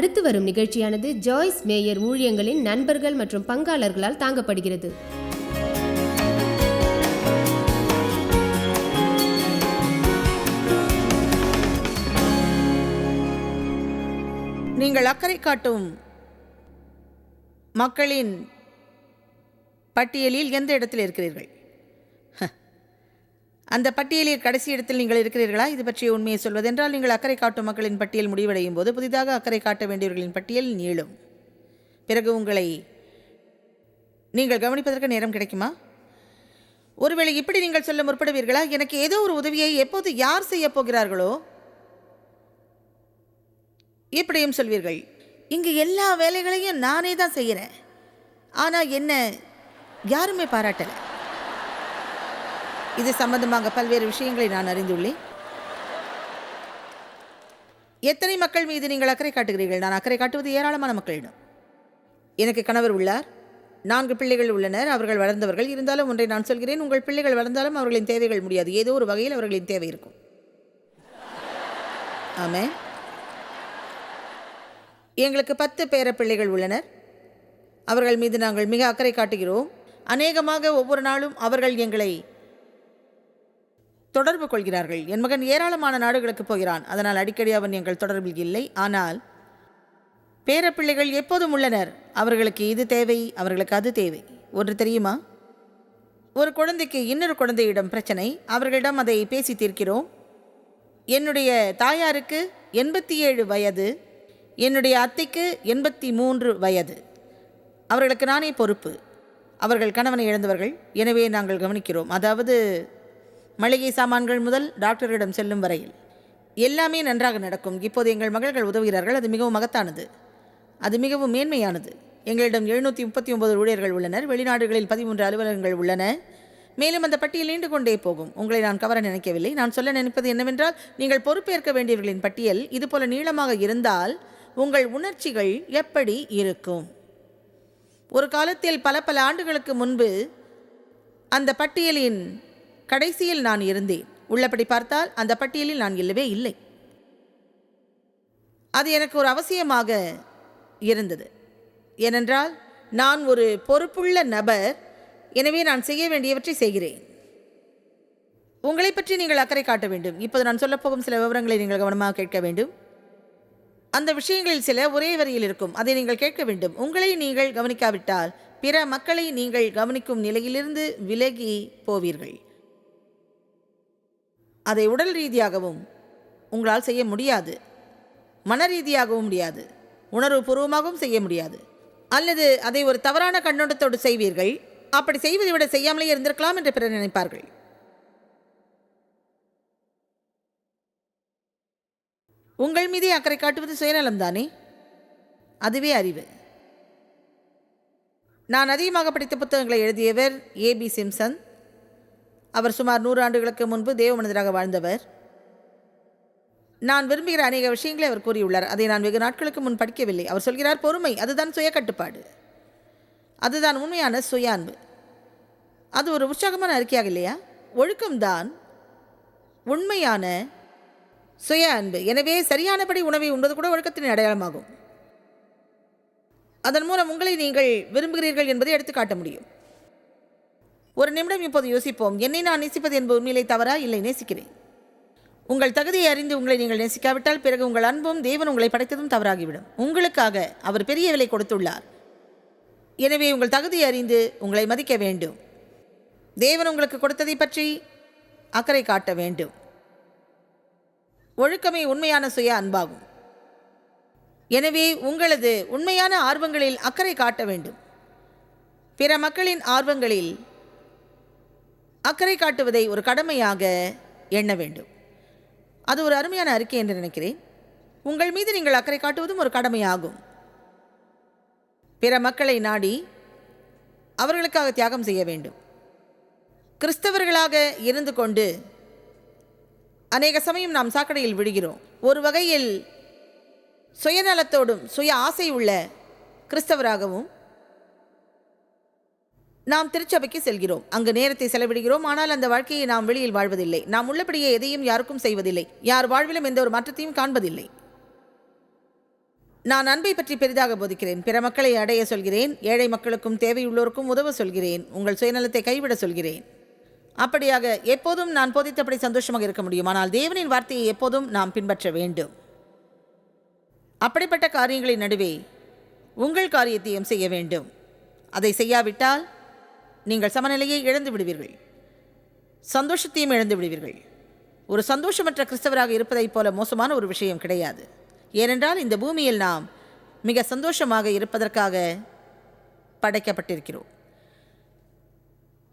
அடுத்து வரும் நிகழ்ச்சியானது ஜாய்ஸ் மேயர் ஊழியங்களின் நண்பர்கள் மற்றும் பங்காளர்களால் தாங்கப்படுகிறது. நீங்கள் அக்கறை காட்டும் மக்களின் பட்டியலில் எந்த இடத்தில் இருக்கிறீர்கள்? அந்த பட்டியலில் கடைசி இடத்தில் நீங்கள் இருக்கிறீர்களா? இது பற்றிய உண்மையை சொல்வதென்றால் நீங்கள் அக்கறை காட்டும் மக்களின் பட்டியல் முடிவடையும் போது புதிதாக அக்கறை காட்ட வேண்டியவர்களின் பட்டியல் நீளும். பிறகு உங்களை நீங்கள் கவனிப்பதற்கு நேரம் கிடைக்குமா? ஒருவேளை இப்படி நீங்கள் சொல்ல முற்படுவீர்களா? எனக்கு ஏதோ ஒரு உதவியை எப்போது யார் செய்யப் போகிறார்களோ இப்படியும் சொல்வீர்கள். இங்கு எல்லா வேலைகளையும் நானே தான் செய்கிறேன். ஆனால் என்ன யாருமே பாராட்டலை. இது சம்பந்தமாக பல்வேறு விஷயங்களை நான் அறிந்துள்ளேன். எத்தனை மக்கள் மீது நீங்கள் அக்கறை காட்டுகிறீர்கள்? நான் அக்கறை காட்டுவது ஏராளமான மக்களிடம். எனக்கு கணவர் உள்ளார். நான்கு பிள்ளைகள் உள்ளனர். அவர்கள் வளர்ந்தவர்கள். இருந்தாலும் ஒன்றை நான் சொல்கிறேன். உங்கள் பிள்ளைகள் வளர்ந்தாலும் அவர்களின் தேவைகள் முடியாது. ஏதோ ஒரு வகையில் அவர்களின் தேவை இருக்கும். ஆமே. எங்களுக்கு பத்து பேர பிள்ளைகள் உள்ளனர். அவர்கள் மீது நாங்கள் மிக அக்கறை காட்டுகிறோம். அநேகமாக ஒவ்வொரு நாளும் அவர்கள் எங்களை தொடர்பு கொள்கிறார்கள். என் மகன் ஏராளமான நாடுகளுக்கு போகிறான். அதனால் அடிக்கடி அவன் எங்கள் தொடர்பில் இல்லை. ஆனால் பேரப்பிள்ளைகள் எப்போதும் உள்ளனர். அவர்களுக்கு இது தேவை அவர்களுக்கு அது தேவை. ஒன்று தெரியுமா? ஒரு குழந்தைக்கு இன்னொரு குழந்தையிடம் பிரச்சனை. அவர்களிடம் அதை பேசி தீர்க்கிறோம். என்னுடைய தாயாருக்கு எண்பத்தி ஏழு வயது. என்னுடைய அத்தைக்கு எண்பத்தி மூன்று வயது. அவர்களுக்கு நானே பொறுப்பு. அவர்கள் கணவனை இழந்தவர்கள். எனவே நாங்கள் கவனிக்கிறோம். அதாவது மளிகை சாமான்கள் முதல் டாக்டர்களிடம் செல்லும் வரையில். எல்லாமே நன்றாக நடக்கும். இப்போது எங்கள் மகள்கள் உதவுகிறார்கள். அது மிகவும் மகத்தானது. அது மிகவும் மேன்மையானது. எங்களிடம் எழுநூற்றி முப்பத்தி ஒன்பது ஊழியர்கள் உள்ளனர். வெளிநாடுகளில் பதிமூன்று அலுவலகங்கள் உள்ளன. மேலும் அந்த பட்டியல் நீண்டு கொண்டே போகும். உங்களை நான் கவர நினைக்கவில்லை. நான் சொல்ல நினைப்பது என்னவென்றால் நீங்கள் பொறுப்பேற்க வேண்டியவர்களின் பட்டியல் இதுபோல நீளமாக இருந்தால் உங்கள் உணர்ச்சிகள் எப்படி இருக்கும்? ஒரு காலத்தில் பல பல ஆண்டுகளுக்கு முன்பு அந்த பட்டியலின் கடைசியில் நான் இருந்தேன். உள்ளபடி பார்த்தால் அந்த பட்டியலில் நான் இல்லவே இல்லை. அது எனக்கு ஒரு அவசியமாக இருந்தது. ஏனென்றால் நான் ஒரு பொறுப்புள்ள நபர். எனவே நான் செய்ய வேண்டியவற்றை செய்கிறேன். உங்களை பற்றி நீங்கள் அக்கறை காட்ட வேண்டும். இப்போது நான் சொல்லப்போகும் சில விவரங்களை நீங்கள் கவனமாக கேட்க வேண்டும். அந்த விஷயங்களில் சில ஒரே வரியில் இருக்கும். அதை நீங்கள் கேட்க வேண்டும். உங்களை நீங்கள் கவனிக்காவிட்டால் பிற மக்களை நீங்கள் கவனிக்கும் நிலையிலிருந்து விலகி போவீர்கள். அதை உடல் ரீதியாகவும் உங்களால் செய்ய முடியாது. மன ரீதியாகவும் முடியாது. உணர்வுபூர்வமாகவும் செய்ய முடியாது. அல்லது அதை ஒரு தவறான கண்ணோட்டத்தோடு செய்வீர்கள். அப்படி செய்வதை விட செய்யாமலே இருந்திருக்கலாம் என்று பிறர் நினைப்பார்கள். உங்கள் மீதே அக்கறை காட்டுவது சுயநலம் தானே அதுவே அறிவு. நான் அதிகமாக படித்த புத்தகங்களை எழுதியவர் ஏபி சிம்சன். அவர் சுமார் நூறு ஆண்டுகளுக்கு முன்பு தேவ மனிதராக வாழ்ந்தவர். நான் விரும்புகிற அநேக விஷயங்களை அவர் கூறியுள்ளார். அதை நான் வெகு நாட்களுக்கு முன் படிக்கவில்லை. அவர் சொல்கிறார் பொறுமை அதுதான் சுய கட்டுப்பாடு. அதுதான் உண்மையான சுய அன்பு அது ஒரு உற்சாகமான அறிக்கையாக இல்லையா? ஒழுக்கம்தான் உண்மையான சுய அன்பு எனவே சரியானபடி உணவை உண்பது கூட ஒழுக்கத்தின் அடையாளமாகும். அதன் மூலம் உங்களை நீங்கள் விரும்புகிறீர்கள் என்பதை எடுத்துக்காட்ட முடியும். ஒரு நிமிடம் இப்போது யோசிப்போம். என்னை நான் நேசிப்பது என்பது உண்மையிலே தவறா? இல்லை நேசிக்கிறேன். உங்கள் தகுதியை அறிந்து உங்களை நீங்கள் நேசிக்காவிட்டால் பிறகு உங்கள் அன்பும் தேவன் உங்களை படைத்ததும் தவறாகிவிடும். உங்களுக்காக அவர் பெரிய விலை கொடுத்துள்ளார். எனவே உங்கள் தகுதியை அறிந்து உங்களை மதிக்க வேண்டும். தேவன் உங்களுக்கு கொடுத்ததை பற்றி அக்கறை காட்ட வேண்டும். ஒழுக்கமே உண்மையான சுய அன்பாகும். எனவே உங்களது உண்மையான ஆர்வங்களில் அக்கறை காட்ட வேண்டும். பிற மக்களின் ஆர்வங்களில் அக்கறை காட்டுவதை ஒரு கடமையாக எண்ண வேண்டும். அது ஒரு அருமையான அறிக்கை என்று நினைக்கிறேன். உங்கள் மீது நீங்கள் அக்கறை காட்டுவதும் ஒரு கடமையாகும். பிற மக்களை நாடி அவர்களுக்காக தியாகம் செய்ய வேண்டும். கிறிஸ்தவர்களாக இருந்து கொண்டு அநேக சமயம் நாம் சாக்கடையில் விடுகிறோம். ஒரு வகையில் சுயநலத்தோடும் சுய ஆசை உள்ள கிறிஸ்தவராகவும் நாம் திருச்சபைக்கு செல்கிறோம். அங்கு நேரத்தை செலவிடுகிறோம். ஆனால் அந்த வாழ்க்கையை நாம் வெளியில் வாழ்வதில்லை. நாம் உள்ளபடியே எதையும் யாருக்கும் செய்வதில்லை. யார் வாழ்விலும் எந்த ஒரு மாற்றத்தையும் காண்பதில்லை. நான் அன்பை பற்றி பெரிதாக போதிக்கிறேன். பிற மக்களை அடைய சொல்கிறேன். ஏழை மக்களுக்கும் தேவையுள்ளோருக்கும் உதவ சொல்கிறேன். உங்கள் சுயநலத்தை கைவிட சொல்கிறேன். அப்படியாக எப்போதும் நான் போதித்தபடி சந்தோஷமாக இருக்க முடியும். ஆனால் தேவனின் வார்த்தையை எப்போதும் நாம் பின்பற்ற வேண்டும். அப்படிப்பட்ட காரியங்களின் நடுவே உங்கள் காரியத்தையும் செய்ய வேண்டும். அதை செய்யாவிட்டால் நீங்கள் சமநிலையை இழந்து விடுவீர்கள். சந்தோஷத்தையும் இழந்து விடுவீர்கள். ஒரு சந்தோஷமற்ற கிறிஸ்தவராக இருப்பதைப் போல மோசமான ஒரு விஷயம் கிடையாது. ஏனென்றால் இந்த பூமியில் நாம் மிக சந்தோஷமாக இருப்பதற்காக படைக்கப்பட்டிருக்கிறோம்.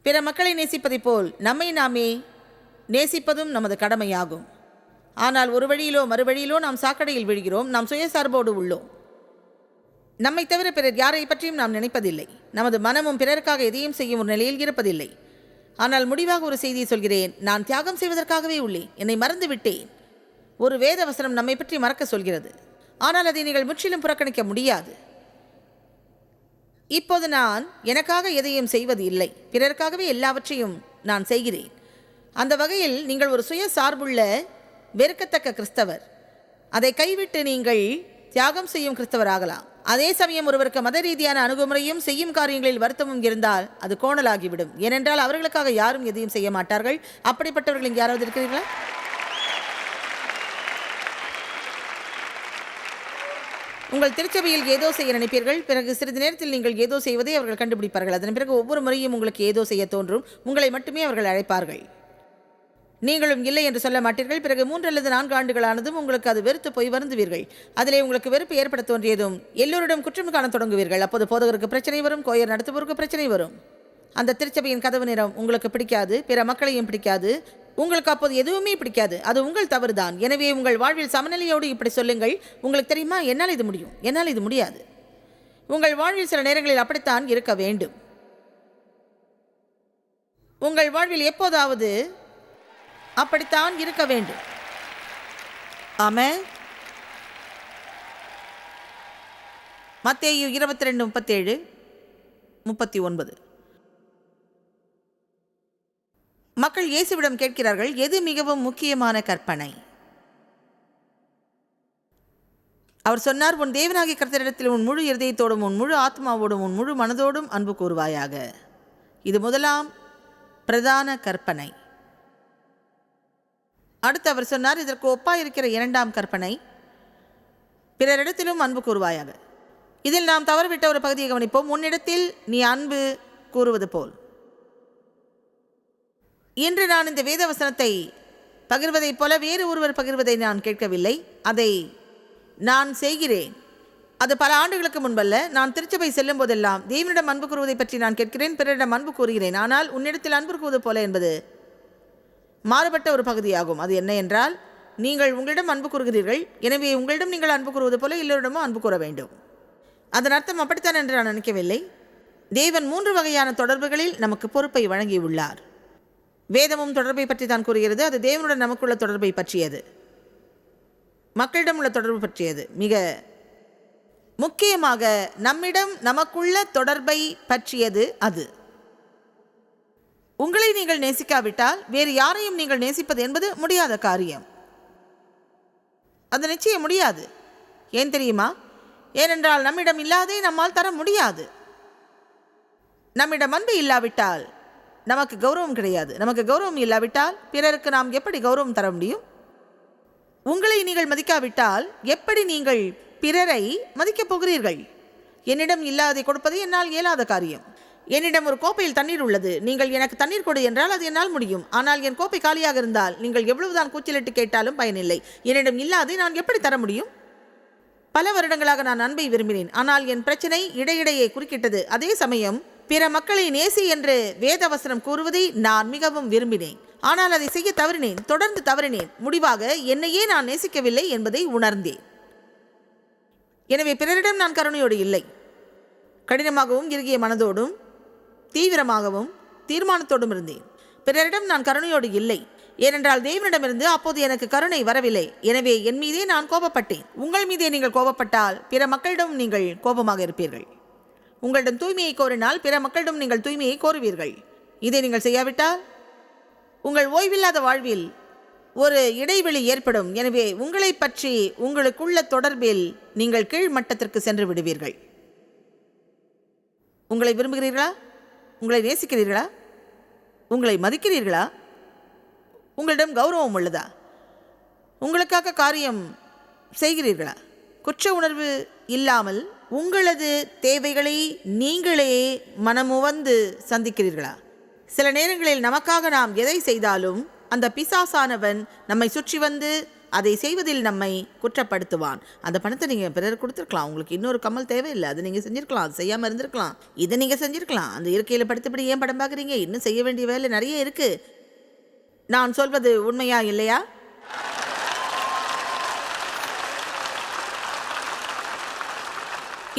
பிற மக்களை நேசிப்பதைப் போல் நம்மை நாமே நேசிப்பதும் நமது கடமையாகும். ஆனால் ஒரு வழியிலோ மறுவழியிலோ நாம் சாக்கடையில் விழுகிறோம். நாம் சுயசார்போடு உள்ளோம். நம்மை தவிர பிறர் யாரை பற்றியும் நாம் நினைப்பதில்லை. நமது மனமும் பிறருக்காக எதையும் செய்யும் ஒரு நிலையில் இருப்பதில்லை. ஆனால் முடிவாக ஒரு செய்தியை சொல்கிறேன். நான் தியாகம் செய்வதற்காகவே உள்ளேன். என்னை மறந்து விட்டேன். ஒரு வேத வசனம் நம்மை பற்றி மறக்க சொல்கிறது. ஆனால் அதை நீங்கள் முற்றிலும் புறக்கணிக்க முடியாது. இப்போது நான் எனக்காக எதையும் செய்வது இல்லை. பிறருக்காகவே எல்லாவற்றையும் நான் செய்கிறேன். அந்த வகையில் நீங்கள் ஒரு சுய சார்புள்ள வெறுக்கத்தக்க கிறிஸ்தவர். அதை கைவிட்டு நீங்கள் தியாகம் செய்யும் கிறிஸ்தவராகலாம். அதே சமயம் ஒருவருக்கு மத ரீதியான அணுகுமுறையும் செய்யும் காரியங்களில் வருத்தமும் இருந்தால் அது கோணலாகிவிடும். ஏனென்றால் அவர்களுக்காக யாரும் எதையும் செய்ய மாட்டார்கள். அப்படிப்பட்டவர்கள் இங்கே யாராவது இருக்கிறீர்களா? உங்கள் திருச்சபையில் ஏதோ செய்ய நினைப்பீர்கள். பிறகு சிறிது நேரத்தில் நீங்கள் ஏதோ செய்வதை அவர்கள் கண்டுபிடிப்பார்கள். அதன் பிறகு ஒவ்வொரு முறையும் உங்களுக்கு ஏதோ செய்ய தோன்றும். உங்களை மட்டுமே அவர்கள் அழைப்பார்கள். நீங்களும் இல்லை என்று சொல்ல மாட்டீர்கள். பிறகு மூன்று அல்லது நான்கு ஆண்டுகளானதும் உங்களுக்கு அது வெறுத்து போய் வருந்துவீர்கள். அதிலே உங்களுக்கு வெறுப்பு ஏற்பட தோன்றியதும் எல்லோரிடம் குற்றம் காண தொடங்குவீர்கள். அப்போது போதகருக்கு பிரச்சனை வரும் கோயர் நடத்துபவருக்கு பிரச்சனை வரும். அந்த திருச்சபையின் கதவு நிறம் உங்களுக்கு பிடிக்காது பிற மக்களையும் பிடிக்காது. உங்களுக்கு அப்போது எதுவுமே பிடிக்காது. அது உங்கள் தவறுதான். எனவே உங்கள் வாழ்வில் சமநிலையோடு இப்படி சொல்லுங்கள். உங்களுக்கு தெரியுமா? என்னால் இது முடியும். என்னால் இது முடியாது. உங்கள் வாழ்வில் சில நேரங்களில் அப்படித்தான் இருக்க வேண்டும். உங்கள் வாழ்வில் எப்போதாவது அப்படித்தான் இருக்க வேண்டும். ஆம மத்தேயு இருபத்தி ரெண்டு முப்பத்தேழு முப்பத்தி ஒன்பது மக்கள் இயேசுவிடம் கேட்கிறார்கள் எது மிகவும் முக்கியமான கற்பனை? அவர் சொன்னார் உன் தேவனாகிய கர்த்தரிடத்தில் உன் முழு இருதயத்தோடும் உன் முழு ஆத்மாவோடும் உன் முழு மனதோடும் அன்பு கூறுவாயாக. இது முதலாம் பிரதான கற்பனை. அடுத்து அவர் சொன்னார் இதற்கு ஒப்பா இருக்கிற இரண்டாம் கற்பனை. பிறரிடத்திலும் அன்பு கூறுவாயாக. இதில் நாம் தவறுவிட்ட ஒரு பகுதியை கவனிப்போம். உன்னிடத்தில் நீ அன்பு கூறுவது போல். இன்று நான் இந்த வேத வசனத்தை பகிர்வதைப் போல வேறு ஒருவர் பகிர்வதை நான் கேட்கவில்லை. அதை நான் செய்கிறேன். அது பல ஆண்டுகளுக்கு முன்பல்ல. நான் திருச்சபை செல்லும் போதெல்லாம் தேவனிடம் அன்பு கூறுவதை பற்றி நான் கேட்கிறேன். பிறரிடம் அன்பு கூறுகிறேன். ஆனால் உன்னிடத்தில் அன்பு கூறுவது போல என்பது மாறுபட்ட ஒரு பகுதியாகும். அது என்ன என்றால் நீங்கள் உங்களிடம் அன்பு கூறுகிறீர்கள். எனவே உங்களிடம் நீங்கள் அன்பு கூறுவது போல எல்லோரிடமும் அன்பு கூற வேண்டும். அதன் அர்த்தம் அப்படித்தான் என்று நான் நினைக்கவில்லை. தேவன் மூன்று வகையான தொடர்புகளில் நமக்கு பொறுப்பை வழங்கியுள்ளார். வேதமும் தொடர்பை பற்றி தான் கூறுகிறது. அது தேவனுடன் நமக்குள்ள தொடர்பை பற்றியது. மக்களிடம் உள்ள தொடர்பு பற்றியது. மிக முக்கியமாக நம்மிடம் நமக்குள்ள தொடர்பை பற்றியது அது. நீங்கள் நேசிக்காவிட்டால் வேறு யாரையும் நீங்கள் நேசிப்பது என்பது முடியாத காரியம். அது நிச்சயம் முடியாது. ஏன் தெரியுமா? ஏனென்றால் நம்மிடம் இல்லாதே நம்மால் தர முடியாது. நம்மிடம் அன்பு இல்லாவிட்டால் நமக்கு கௌரவம் கிடையாது. நமக்கு கௌரவம் இல்லாவிட்டால் பிறருக்கு நாம் எப்படி கௌரவம் தர முடியும்? உங்களை நீங்கள் மதிக்காவிட்டால் எப்படி நீங்கள் பிறரை மதிக்கப் போகிறீர்கள்? என்னிடம் இல்லாதை கொடுப்பது என்னால் இயலாத காரியம். என்னிடம் ஒரு கோப்பையில் தண்ணீர் உள்ளது. நீங்கள் எனக்கு தண்ணீர் கொடு என்றால் அது என்னால் முடியும். ஆனால் என் கோப்பை காலியாக இருந்தால் நீங்கள் எவ்வளவுதான் கூச்சலிட்டு கேட்டாலும் பயனில்லை. என்னிடம் இல்லாதே நான் எப்படி தர முடியும்? பல வருடங்களாக நான் அன்பை விரும்பினேன். ஆனால் என் பிரச்சனை இடையிடையே குறுக்கிட்டது. அதே சமயம் பிற மக்களை நேசி என்று வேதவசனம் கூறுவதை நான் மிகவும் விரும்பினேன். ஆனால் அதை செய்ய தவறினேன். தொடர்ந்து தவறினேன். முடிவாக என்னையே நான் நேசிக்கவில்லை என்பதை உணர்ந்தேன். எனவே பிறரிடம் நான் கருணையோடு இல்லை. கடினமாகவும் இறுகிய மனதோடும் தீவிரமாகவும் தீர்மானத்தோடும் இருந்தேன். பிறரிடம் நான் கருணையோடு இல்லை. ஏனென்றால் தேவனிடமிருந்து அப்போது எனக்கு கருணை வரவில்லை. எனவே என் மீதே நான் கோபப்பட்டேன். உங்கள் மீதே நீங்கள் கோபப்பட்டால் பிற மக்களிடம் நீங்கள் கோபமாக இருப்பீர்கள். உங்களிடம் தூய்மையை கோரினால் பிற மக்களிடம் நீங்கள் தூய்மையை கோருவீர்கள். இதை நீங்கள் செய்யாவிட்டால் உங்கள் ஓய்வில்லாத வாழ்வில் ஒரு இடைவெளி ஏற்படும். எனவே உங்களை பற்றி உங்களுக்குள்ள தொடர்பில் நீங்கள் கீழ் மட்டத்திற்கு சென்று விடுவீர்கள். உங்களை விரும்புகிறீர்களா? உங்களை நேசிக்கிறீர்களா? உங்களை மதிக்கிறீர்களா? உங்களிடம் கௌரவம் உள்ளதா? உங்களுக்காக காரியம் செய்கிறீர்களா? குற்ற உணர்வு இல்லாமல் உங்களது தேவைகளை நீங்களே மனமுவந்து சந்திக்கிறீர்களா? சில நேரங்களில் நமக்காக நாம் எதை செய்தாலும் அந்த பிசாசானவன் நம்மை சுற்றி வந்து அதை செய்வதில் நம்மை குற்றப்படுத்துவான். அந்த பணத்தை நீங்கள் பிறர் கொடுத்துருக்கலாம். உங்களுக்கு இன்னொரு கம்மல் தேவையில்லை. அது நீங்கள் செஞ்சுருக்கலாம். அது செய்யாமல் இருந்திருக்கலாம். இதை நீங்கள் செஞ்சுருக்கலாம். அந்த இருக்கையில் படுத்தபடி ஏன் படம் பார்க்குறீங்க? இன்னும் செய்ய வேண்டிய வேலை நிறைய இருக்குது நான் சொல்வது உண்மையா இல்லையா?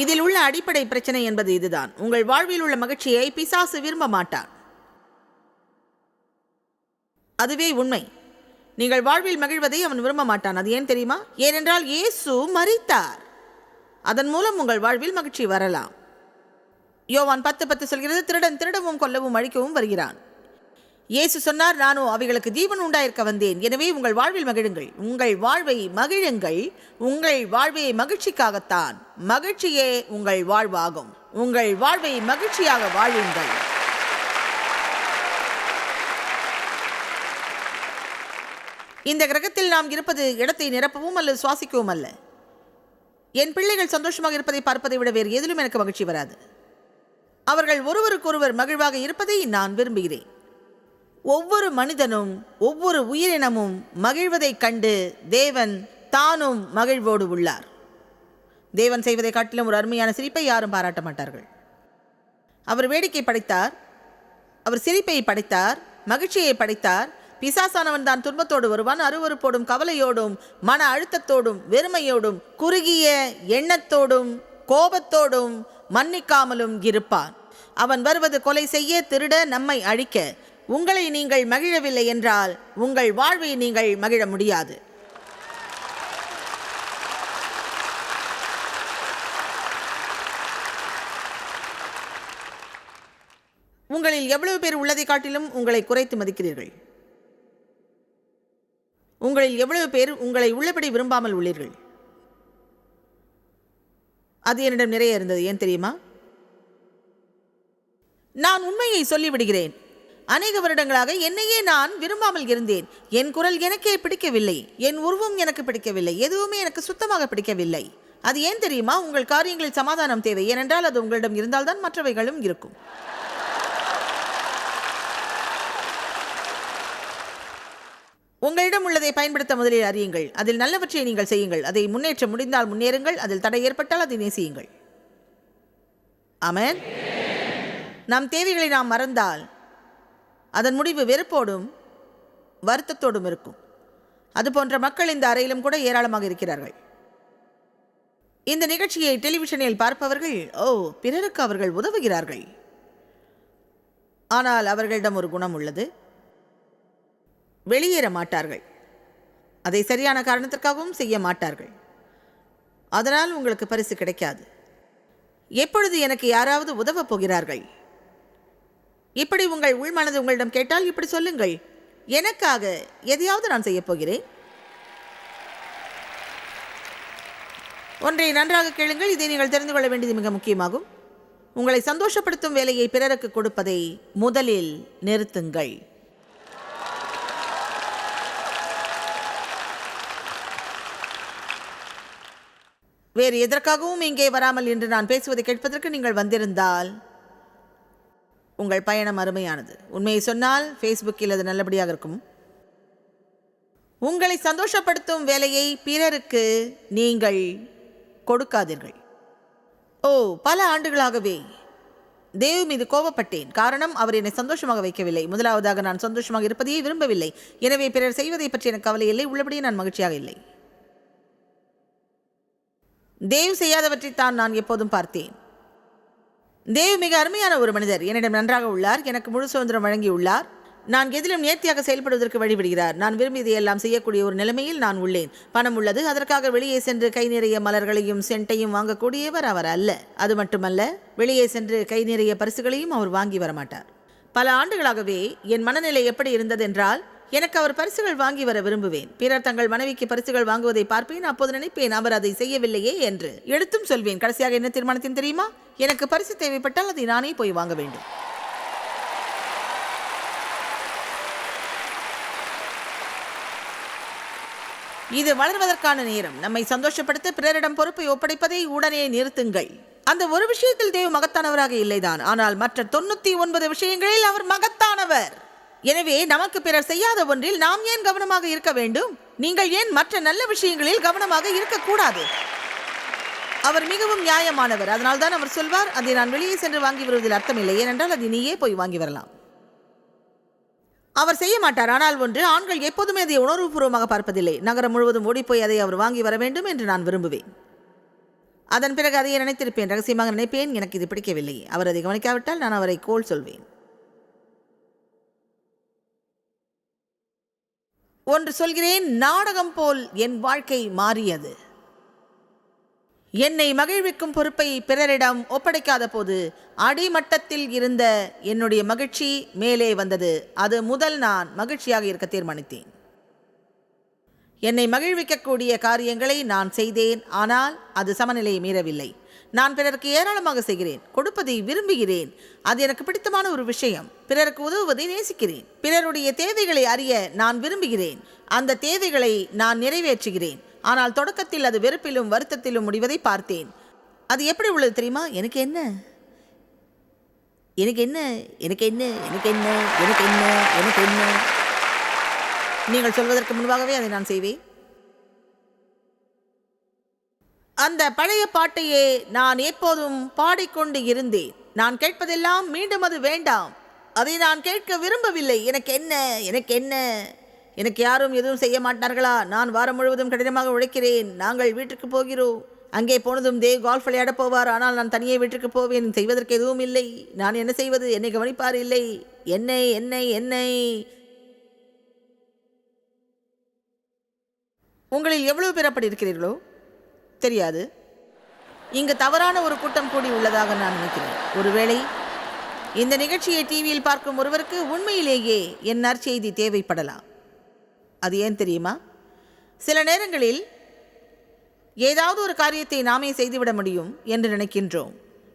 இதில் உள்ள அடிப்படை பிரச்சனை என்பது இதுதான். உங்கள் வாழ்வில் உள்ள மகிழ்ச்சியை பிசாசு விரும்ப மாட்டான் அதுவே உண்மை. நீங்கள் வாழ்வில் மகிழ்வதை அவன் விரும்ப மாட்டான். அது ஏன் தெரியுமா? ஏனென்றால் இயேசு மறித்தார் அதன் மூலம் உங்கள் வாழ்வில் மகிழ்ச்சி வரலாம். யோவான் பத்து பத்து சொல்கிறது திருடன் திருடவும் கொல்லவும் அழிக்கவும் வருகிறான். இயேசு சொன்னார் நானோ அவைகளுக்கு ஜீவன் உண்டாயிருக்க வந்தேன். எனவே உங்கள் வாழ்வில் மகிழுங்கள். உங்கள் வாழ்வை மகிழுங்கள். உங்கள் வாழ்வை மகிழ்ச்சிக்காகத்தான். மகிழ்ச்சியே உங்கள் வாழ்வாகும். உங்கள் வாழ்வை மகிழ்ச்சியாக வாழுங்கள் இந்த கிரகத்தில் நாம் இருப்பது இடத்தை நிரப்பவும் அல்லது சுவாசிக்கவும் அல்ல. என் பிள்ளைகள் சந்தோஷமாக இருப்பதை பார்ப்பதை விட வேறு எதிலும் எனக்கு மகிழ்ச்சி வராது. அவர்கள் ஒருவருக்கொருவர் மகிழ்வாக இருப்பதை நான் விரும்புகிறேன். ஒவ்வொரு மனிதனும் ஒவ்வொரு உயிரினமும் மகிழ்வதைக் கண்டு தேவன் தானும் மகிழ்வோடு உள்ளார். தேவன் செய்வதை காட்டிலும் ஒரு அருமையான சிரிப்பை யாரும் பாராட்ட மாட்டார்கள். அவர் வேடிக்கை படைத்தார். அவர் சிரிப்பை படைத்தார் மகிழ்ச்சியை படைத்தார் பிசாசானவன் தான் துன்பத்தோடு வருவான் அருவருப்போடும் கவலையோடும் மன அழுத்தத்தோடும் வெறுமையோடும் குறுகிய எண்ணத்தோடும் கோபத்தோடும் மன்னிக்காமலும் இருப்பான். அவன் வருவது கொலை செய்ய திருட நம்மை அழிக்க. உங்களை நீங்கள் மகிழவில்லை என்றால் உங்கள் வாழ்வை நீங்கள் மகிழ முடியாது. உங்களில் எவ்வளவு பேர் உள்ளதை காட்டிலும் உங்களை குறைத்து மதிக்கிறீர்கள்? உங்களில் எவ்வளவு பேர் உங்களை உள்ளபடி விரும்பாமல் உள்ளீர்கள்? அது என்னிடம் நிறைய இருந்தது. ஏன் தெரியுமா? நான் உண்மையை சொல்லிவிடுகிறேன். அநேக வருடங்களாக என்னையே நான் விரும்பாமல் இருந்தேன். என் குரல் எனக்கே பிடிக்கவில்லை. என் உருவம் எனக்கு பிடிக்கவில்லை. எதுவுமே எனக்கு சுத்தமாக பிடிக்கவில்லை. அது ஏன் தெரியுமா? உங்கள் காரியங்களில் சமாதானம் தேவை. ஏனென்றால் அது உங்களிடம் இருந்தால்தான் மற்றவைகளும் இருக்கும். உங்களிடம் உள்ளதை பயன்படுத்த முதலில் அறியுங்கள். அதில் நல்லவற்றை நீங்கள் செய்யுங்கள். அதை முன்னேற்ற முடிந்தால் முன்னேறுங்கள். அதில் தடை ஏற்பட்டால் அதை நேசியுங்கள். அமேன் நம் தேவைகளை நாம் மறந்தால் அதன் முடிவு வெறுப்போடும் வருத்தத்தோடும் இருக்கும். அது போன்ற மக்கள் இந்த அறையிலும் கூட ஏராளமாக இருக்கிறார்கள். இந்த நிகழ்ச்சியை டெலிவிஷனில் பார்ப்பவர்கள் ஓ பிறருக்கு அவர்கள் உதவுகிறார்கள். ஆனால் அவர்களிடம் ஒரு குணம் உள்ளது. வெளியேற மாட்டார்கள். அதை சரியான காரணத்திற்காகவும் செய்ய மாட்டார்கள். அதனால் உங்களுக்கு பரிசு கிடைக்காது. எப்பொழுது எனக்கு யாராவது உதவப் போகிறார்கள்? இப்படி உங்கள் உள்மனது உங்களிடம் கேட்டால் இப்படி சொல்லுங்கள். எனக்காக எதையாவது நான் செய்யப் போகிறேன்? ஒன்றை நன்றாக கேளுங்கள். இதை நீங்கள் தெரிந்து கொள்ள வேண்டியது மிக முக்கியமாகும். உங்களை சந்தோஷப்படுத்தும் வேலையை பிறருக்கு கொடுப்பதை முதலில் நிறுத்துங்கள். வேறு எதற்காகவும் இங்கே வராமல் என்று நான் பேசுவதை கேட்பதற்கு நீங்கள் வந்திருந்தால். உங்கள் பயணம் அருமையானது. உண்மையை சொன்னால் ஃபேஸ்புக்கில் அது நல்லபடியாக இருக்கும். உங்களை சந்தோஷப்படுத்தும் வேலையை பிறருக்கு நீங்கள் கொடுக்காதீர்கள். ஓ பல ஆண்டுகளாகவே தேவ் மீது கோபப்பட்டேன். காரணம் அவர் என்னை சந்தோஷமாக வைக்கவில்லை. முதலாவதாக நான் சந்தோஷமாக இருப்பதையே விரும்பவில்லை. எனவே பிறர் செய்வதை பற்றி எனக்கு கவலை இல்லை. உள்ளபடியே நான் மகிழ்ச்சியாக இல்லை. தேவ் செய்யாதவற்றைத்தான் நான் எப்போதும் பார்த்தேன். தேவ் மிக அருமையான ஒரு மனிதர். என்னிடம் நன்றாக உள்ளார். எனக்கு முழு சுதந்திரம் வழங்கியுள்ளார். நான் எதிலும் நேர்த்தியாக செயல்படுவதற்கு வழிவிடுகிறார். நான் விரும்பியதை எல்லாம் செய்யக்கூடிய ஒரு நிலைமையில் நான் உள்ளேன். பணம் உள்ளது. அதற்காக வெளியே சென்று கை நிறைய மலர்களையும் சென்ட்டையும் வாங்கக்கூடியவர் அவர் அல்ல. அது மட்டுமல்ல வெளியே சென்று கை நிறைய பரிசுகளையும் அவர் வாங்கி வரமாட்டார். பல ஆண்டுகளாகவே என் மனநிலை எப்படி இருந்ததென்றால் எனக்கு அவர் பரிசுகள் வாங்கி வர விரும்புவேன். பிறர் தங்கள் மனைவிக்கு பரிசுகள் வாங்குவதை பார்ப்பேன். அப்போது நினைப்பேன் அவர் அதை செய்யவில்லையே என்று. எடுத்தும் சொல்வேன். கடைசியாக என்ன தீர்மானத்தின் தெரியுமா? எனக்கு பரிசு தேவைப்பட்டால் அதை நானே போய் வாங்க வேண்டும். இது வளர்வதற்கான நேரம். நம்மை சந்தோஷப்படுத்த பிறரிடம் பொறுப்பை ஒப்படைப்பதை உடனே நிறுத்துங்கள். அந்த ஒரு விஷயத்தில் தேவ் மகத்தானவராக இல்லைதான். ஆனால் மற்ற தொண்ணூத்தி ஒன்பது விஷயங்களில் அவர் மகத்தானவர். எனவே நமக்கு பிறர் செய்யாத ஒன்றில் நாம் ஏன் கவனமாக இருக்க வேண்டும்? நீங்கள் ஏன் மற்ற நல்ல விஷயங்களில் கவனமாக இருக்கக்கூடாது? அவர் மிகவும் நியாயமானவர். அதனால்தான் அவர் சொல்வார் அதை நான் வெளியே சென்று வாங்கி வருவதில் அர்த்தமில்லை. ஏனென்றால் அதை நீயே போய் வாங்கி வரலாம். அவர் செய்ய மாட்டார். ஆனால் ஒன்று ஆண்கள் எப்போதுமே அதை உணர்வுபூர்வமாக பார்ப்பதில்லை. நகரம் முழுவதும் ஓடிப்போய் அதை அவர் வாங்கி வர வேண்டும் என்று நான் விரும்புவேன். அதன் பிறகு அதையே நினைத்திருப்பேன். ரகசியமாக நினைப்பேன். எனக்கு இது பிடிக்கவில்லை. அவர் அதை கவனிக்காவிட்டால் நான் அவரை கோல் சொல்வேன். ஒன்று சொல்கிறேன் நாடகம் போல் என் வாழ்க்கை மாறியது. என்னை மகிழ்விக்கும் பொறுப்பை பிறரிடம் ஒப்படைக்காத போது அடிமட்டத்தில் இருந்த என்னுடைய மகிழ்ச்சி மேலே வந்தது. அது முதல் நான் மகிழ்ச்சியாக இருக்க தீர்மானித்தேன். என்னை மகிழ்விக்கக்கூடிய காரியங்களை நான் செய்தேன் ஆனால் அது சமநிலையை மீறவில்லை. நான் பிறருக்கு ஏராளமாக செய்கிறேன் கொடுப்பதை விரும்புகிறேன். அது எனக்கு பிடித்தமான ஒரு விஷயம். பிறருக்கு உதவுவதை நேசிக்கிறேன். பிறருடைய தேவைகளை அறிய நான் விரும்புகிறேன். அந்த தேவைகளை நான் நிறைவேற்றுகிறேன். ஆனால் தொடக்கத்தில் அது வெறுப்பிலும் வருத்தத்திலும் முடிவதை பார்த்தேன். அது எப்படி உள்ளது தெரியுமா? எனக்கு என்ன? எனக்கு என்ன? எனக்கு என்ன? எனக்கு என்ன? எனக்கு என்ன? எனக்கு என்ன? நீங்கள் சொல்வதற்கு முன்பாகவே அதை நான் செய்வேன். அந்த பழைய பாட்டையே நான் எப்போதும் பாடிக்கொண்டு இருந்தேன். நான் கேட்பதெல்லாம் மீண்டும் அது வேண்டாம். அதை நான் கேட்க விரும்பவில்லை. எனக்கு என்ன? எனக்கு என்ன? எனக்கு யாரும் எதுவும் செய்ய மாட்டார்களா? நான் வாரம் முழுவதும் கடினமாக உழைக்கிறேன். நாங்கள் வீட்டுக்கு போகிறோம். அங்கே போனதும் தேவ் கால்ஃப் விளையாட போவார். ஆனால் நான் தனியே வீட்டுக்கு போவேன். செய்வதற்கு எதுவும் இல்லை. நான் என்ன செய்வது? என்னை கவனிப்பார் இல்லை. என்னை என்னை என்னை. உங்களில் எவ்வளவு பேர் அப்படி இருக்கிறீர்களோ? தெரியாது. இங்கு தவறான ஒரு கூட்டம் கூடி உள்ளதாக நான் நினைக்கிறேன். ஒருவேளை இந்த நிகழ்ச்சியை டிவியில் பார்க்கும் ஒருவருக்கு உண்மையிலேயே என் நற்செய்தி தேவைப்படலாம். அது ஏன் தெரியுமா? சில நேரங்களில் ஏதாவது ஒரு காரியத்தை நாமே செய்துவிட முடியும் என்று நினைக்கின்றோம்.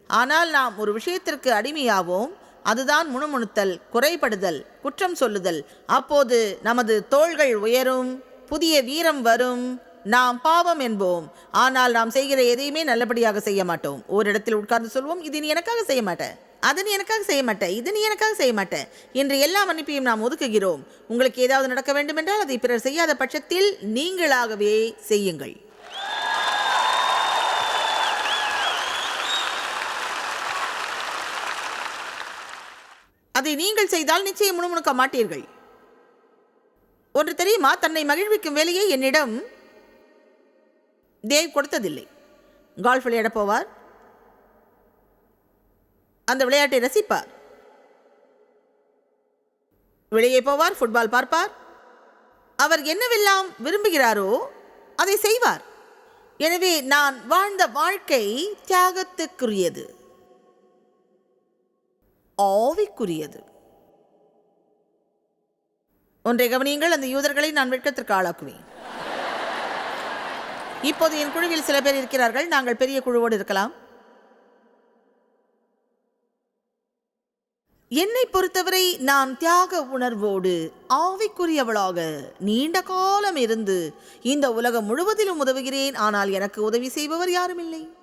ஆனால் நாம் ஒரு விஷயத்திற்கு அடிமையாவோம். அதுதான் முணுமுணுத்தல் குறைபடுதல் குற்றம் சொல்லுதல். அப்போது நமது தோள்கள் உயரும் புதிய வீரம் வரும். நாம் பாவம் என்போம். ஆனால் நாம் செய்கிற எதையுமே நல்லபடியாக செய்ய மாட்டோம். ஓரிடத்தில் உட்கார்ந்து சொல்வோம் இது நீ எனக்காக செய்ய மாட்டேன் அது நீ எனக்காக செய்ய மாட்டேன் இது நீ எனக்காக செய்ய மாட்டேன் என்று எல்லா மன்னிப்பையும் நாம் ஒதுக்குகிறோம். உங்களுக்கு ஏதாவது நடக்க வேண்டுமென்றால் அதை பிறர் செய்யாத பட்சத்தில் நீங்களாகவே செய்யுங்கள். அதை நீங்கள் செய்தால் நிச்சயம் முணுமுணுக்க மாட்டீர்கள். ஒன்று தெரியுமா? தன்னை மகிழ்விக்கும் வேலையை என்னிடம் தேவ் கொடுத்ததில்லை. கால்ஃப் விளையாட போவார். அந்த விளையாட்டை ரசிப்பார். வெளியே போவார் ஃபுட்பால் பார்ப்பார். அவர் என்னவெல்லாம் விரும்புகிறாரோ அதை செய்வார். எனவே நான் வாழ்ந்த வாழ்க்கை தியாகத்துக்குரியது. ஆவிக்குரியது. ஒன்றை கவனியுங்கள் அந்த யூதர்களை நான் வெட்கத்திற்கு ஆளாக்குவேன். இப்போது என் குழுவில் சில பேர் இருக்கிறார்கள். நாங்கள் பெரிய குழுவோடு இருக்கலாம். என்னை பொறுத்தவரை நான் தியாக உணர்வோடு ஆவிக்குரியவளாக நீண்ட காலம் இருந்து இந்த உலகம் முழுவதிலும் உதவுகிறேன். ஆனால் எனக்கு உதவி செய்பவர் யாரும் இல்லை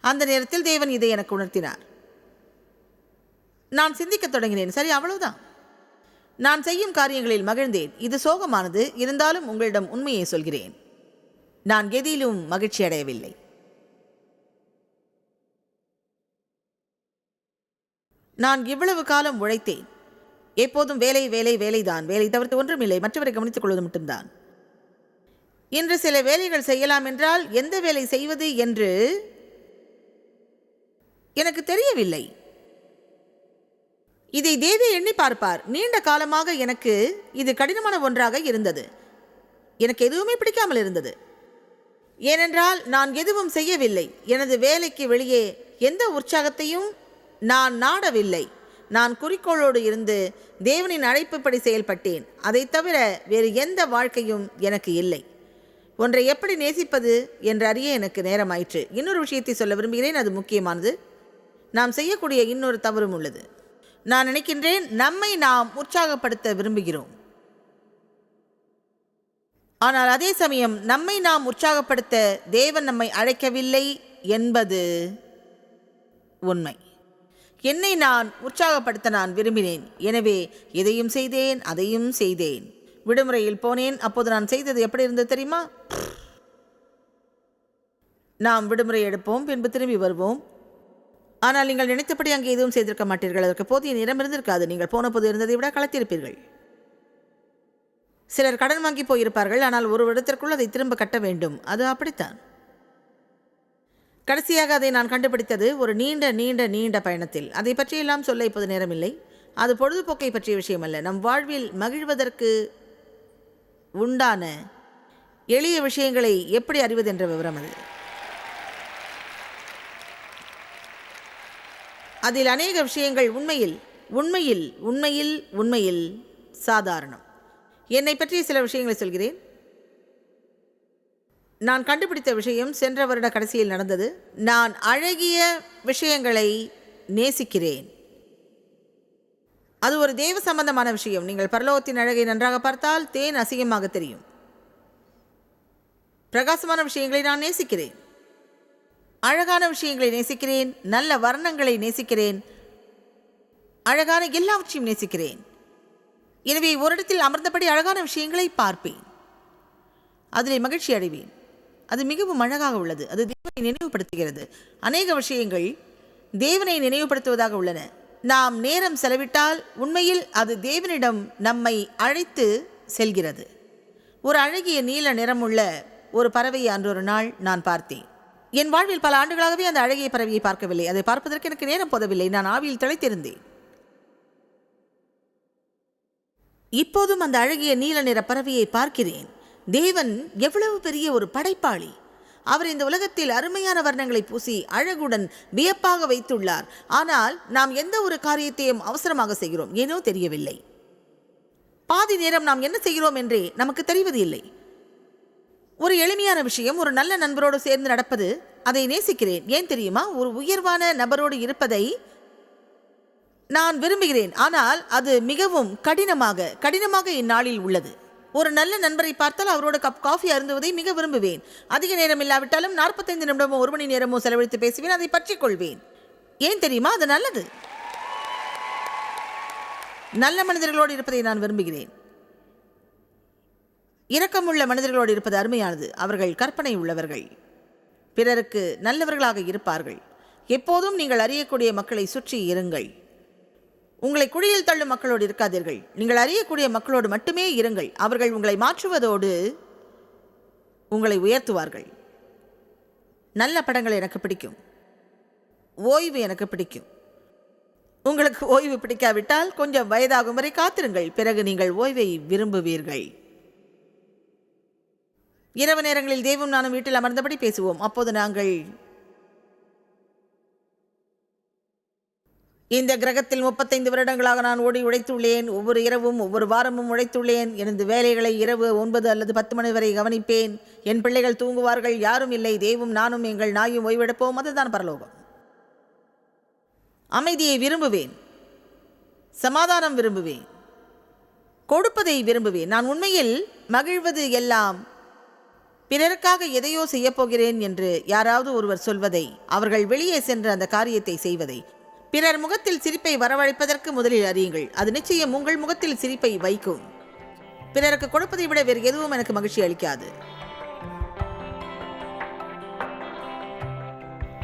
அந்த நேரத்தில் தேவன் இதை எனக்கு உணர்த்தினார். நான் சிந்திக்கத் தொடங்கினேன். சரி அவ்வளவுதான். நான் செய்யும் காரியங்களில் மகிழ்ந்தேன். இது சோகமானது. இருந்தாலும் உங்களிடம் உண்மையை சொல்கிறேன். நான் எதிலும் மகிழ்ச்சி அடையவில்லை. நான் இவ்வளவு காலம் உழைத்தேன். எப்போதும் வேலை வேலை வேலைதான். வேலை தவிர்த்து ஒன்றுமில்லை. மற்றவரை கவனித்துக் கொள்வது மட்டும்தான். இன்று சில வேலைகள் செய்யலாம் என்றால் எந்த வேலை செய்வது என்று எனக்கு தெரியவில்லை. இதை தேவி எண்ணி பார்ப்பார். நீண்ட காலமாக எனக்கு இது கடினமான ஒன்றாக இருந்தது. எனக்கு எதுவுமே பிடிக்காமல் இருந்தது. ஏனென்றால் நான் எதுவும் செய்யவில்லை. எனது வேலைக்கு வெளியே எந்த உற்சாகத்தையும் நான் நாடவில்லை. நான் குறிக்கோளோடு இருந்து தேவனின் அழைப்புப்படி செயல்பட்டேன். அதைத் தவிர வேறு எந்த வாழ்க்கையும் எனக்கு இல்லை. ஒன்றை எப்படி நேசிப்பது என்று அறிய எனக்கு நேரமாயிற்று. இன்னொரு விஷயத்தை சொல்ல விரும்புகிறேன். அது முக்கியமானது. நாம் செய்யக்கூடிய இன்னொரு தவறும் உள்ளது. நான் நினைக்கின்றேன் நம்மை நாம் உற்சாகப்படுத்த விரும்புகிறோம். ஆனால் அதே சமயம் நம்மை நாம் உற்சாகப்படுத்த தேவன் நம்மை அழைக்கவில்லை என்பது உண்மை. என்னை நான் உற்சாகப்படுத்த நான் விரும்பினேன். எனவே இதையும் செய்தேன் அதையும் செய்தேன். விடுமுறையில் போனேன். அப்போது நான் செய்தது எப்படி இருந்தது தெரியுமா? நாம் விடுமுறை எடுப்போம் பின்பு திரும்பி வருவோம். ஆனால் நீங்கள் நினைத்தபடி அங்கே எதுவும் செய்திருக்க மாட்டீர்கள். அதற்கு போதிய நேரம் இருந்திருக்காது. நீங்கள் போன போது இருந்ததை விட களைத்திருப்பீர்கள். சிலர் கடன் வாங்கி போயிருப்பார்கள். ஆனால் ஒரு வருடத்திற்குள் அதை திரும்ப கட்ட வேண்டும். அது அப்படித்தான். கடைசியாக அதை நான் கண்டுபிடித்தது ஒரு நீண்ட நீண்ட நீண்ட பயணத்தில். அதை பற்றியெல்லாம் சொல்ல இப்போது நேரமில்லை. அது பொழுதுபோக்கை பற்றிய விஷயமல்ல. நம் வாழ்வில் மகிழ்வதற்கு உண்டான எளிய விஷயங்களை எப்படி அறிவது என்ற விவரம் அது. அதில் அநேக விஷயங்கள் உண்மையில் உண்மையில் உண்மையில் உண்மையில் சாதாரணம். என்னை பற்றிய சில விஷயங்களை சொல்கிறேன். நான் கண்டுபிடித்த விஷயம் சென்ற வருட கடைசியில் நடந்தது. நான் அழகிய விஷயங்களை நேசிக்கிறேன். அது ஒரு தேவ சம்பந்தமான விஷயம். நீங்கள் பரலோகத்தின் அழகை நன்றாக பார்த்தால் தேன் அசிங்கமாக தெரியும். பிரகாசமான விஷயங்களை நான் நேசிக்கிறேன். அழகான விஷயங்களை நேசிக்கிறேன் நல்ல வர்ணங்களை நேசிக்கிறேன். அழகான எல்லாவற்றையும் நேசிக்கிறேன். எனவே ஒரு இடத்தில் அமர்ந்தபடி அழகான விஷயங்களை பார்ப்பேன். அதிலே மகிழ்ச்சி அடைவேன். அது மிகவும் அழகாக உள்ளது. அது தேவனை நினைவுபடுத்துகிறது. அநேக விஷயங்கள் தேவனை நினைவுபடுத்துவதாக உள்ளன. நாம் நேரம் செலவிட்டால் உண்மையில் அது தேவனிடம் நம்மை அழைத்து செல்கிறது. ஒரு அழகிய நீல நிறமுள்ள ஒரு பறவையை அன்றொரு நாள் நான் பார்த்தேன். என் வாழ்வில் பல ஆண்டுகளாகவே அந்த அழகிய பறவையை பார்க்கவில்லை. அதை பார்ப்பதற்கு எனக்கு நேரம் போதவில்லை. நான் ஆவியில் திளைத்திருந்தேன். இப்போதும் அந்த அழகிய நீல நிற பறவையை பார்க்கிறேன். தேவன் எவ்வளவு பெரிய ஒரு படைப்பாளி. அவர் இந்த உலகத்தில் அருமையான வர்ணங்களை பூசி அழகுடன் வியப்பாக வைத்துள்ளார். ஆனால் நாம் எந்த ஒரு காரியத்தையும் அவசரமாக செய்கிறோம். ஏனோ தெரியவில்லை. பாதி நேரம் நாம் என்ன செய்கிறோம் என்றே நமக்கு தெரிவது இல்லை ஒரு எளிமையான விஷயம் ஒரு நல்ல நண்பரோடு சேர்ந்து நடப்பது. அதை நேசிக்கிறேன். ஏன் தெரியுமா? ஒரு உயர்வான நபரோடு இருப்பதை நான் விரும்புகிறேன். ஆனால் அது மிகவும் கடினமாக கடினமாக இந்நாளில் உள்ளது. ஒரு நல்ல நண்பரை பார்த்தால் அவரோட கப் காஃபி அருந்துவதை மிக விரும்புவேன். அதிக நேரம் இல்லாவிட்டாலும் நாற்பத்தைந்து நிமிடமோ ஒரு மணி நேரமோ செலவழித்து பேசுவேன். அதை பற்றி கொள்வேன். ஏன் தெரியுமா? அது நல்லது. நல்ல மனிதர்களோடு இருப்பதை நான் விரும்புகிறேன். இரக்கமுள்ள மனிதர்களோடு இருப்பது அருமையானது. அவர்கள் கற்பனை உள்ளவர்கள். பிறருக்கு நல்லவர்களாக இருப்பார்கள். எப்போதும் நீங்கள் அறியக்கூடிய மக்களை சுற்றி இருங்கள். உங்களை குழியில் தள்ளும் மக்களோடு இருக்காதீர்கள். நீங்கள் அறியக்கூடிய மக்களோடு மட்டுமே இருங்கள். அவர்கள் உங்களை மாற்றுவதோடு உங்களை உயர்த்துவார்கள். நல்ல படங்கள் எனக்கு பிடிக்கும். ஓய்வு எனக்கு பிடிக்கும். உங்களுக்கு ஓய்வு பிடிக்காவிட்டால் கொஞ்சம் வயதாகும் வரை காத்திருங்கள். பிறகு நீங்கள் ஓய்வை விரும்புவீர்கள். இரவு நேரங்களில் தெய்வம் நானும் வீட்டில் அமர்ந்தபடி பேசுவோம். அப்போது நாங்கள் இந்த கிரகத்தில் முப்பத்தைந்து வருடங்களாக நான் ஓடி உழைத்துள்ளேன். ஒவ்வொரு இரவும் ஒவ்வொரு வாரமும் உழைத்துள்ளேன். எனது வேலைகளை இரவு ஒன்பது அல்லது பத்து மணி வரை கவனிப்பேன். என் பிள்ளைகள் தூங்குவார்கள் யாரும் இல்லை. தெய்வம் நானும் எங்கள் நாயும் ஓய்வெடுப்போம். அதுதான் பரலோகம். அமைதியை விரும்புவேன். சமாதானம் விரும்புவேன். கொடுப்பதை விரும்புவேன். நான் உண்மையில் மகிழ்வது எல்லாம் பிறருக்காக எதையோ செய்யப்போகிறேன் என்று யாராவது ஒருவர் சொல்வதை அவர்கள் வெளியே சென்று அந்த காரியத்தை செய்வதை. பிறர் முகத்தில் சிரிப்பை வரவழைப்பதற்கு முதலில் அறியுங்கள். அது நிச்சயம் உங்கள் முகத்தில் சிரிப்பை வைக்கும். பிறருக்கு கொடுப்பதை விட வேறு எதுவும் எனக்கு மகிழ்ச்சி அளிக்காது.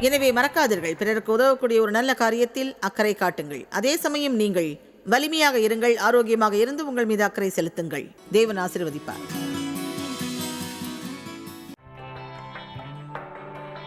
எனவே மறக்காதீர்கள். பிறருக்கு உதவக்கூடிய ஒரு நல்ல காரியத்தில் அக்கறை காட்டுங்கள். அதே சமயம் நீங்கள் வலிமையாக இருங்கள் ஆரோக்கியமாக இருந்து உங்கள் மீது அக்கறை செலுத்துங்கள். தேவன் ஆசீர்வதிப்பார்.